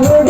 છોડ